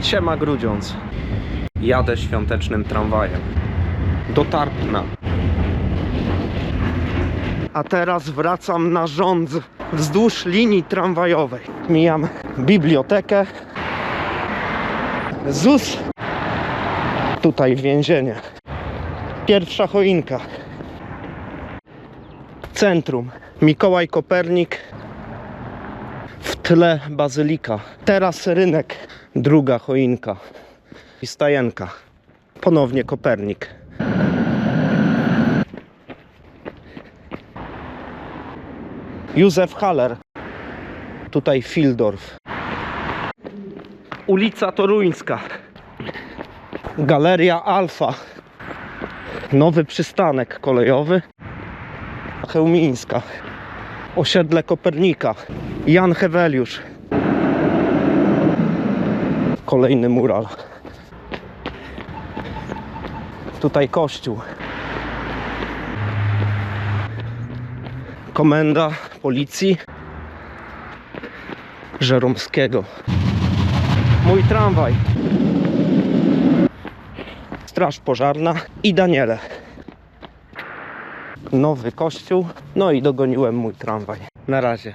Siema Grudziądz. Jadę świątecznym tramwajem. Do Tarpna. A teraz wracam na rząd wzdłuż linii tramwajowej. Mijam bibliotekę. ZUS. Tutaj więzienie. Pierwsza choinka. Centrum. Mikołaj Kopernik. Tle bazylika. Teraz rynek. Druga choinka. I stajenka. Ponownie Kopernik. Józef Haller. Tutaj Fildorf. Ulica Toruńska. Galeria Alfa. Nowy przystanek kolejowy. Chełmińska. Osiedle Kopernika. Jan Heweliusz. Kolejny mural. Tutaj kościół. Komenda policji Żeromskiego. Mój tramwaj. Straż pożarna i Daniele. Nowy kościół. No i dogoniłem mój tramwaj. Na razie.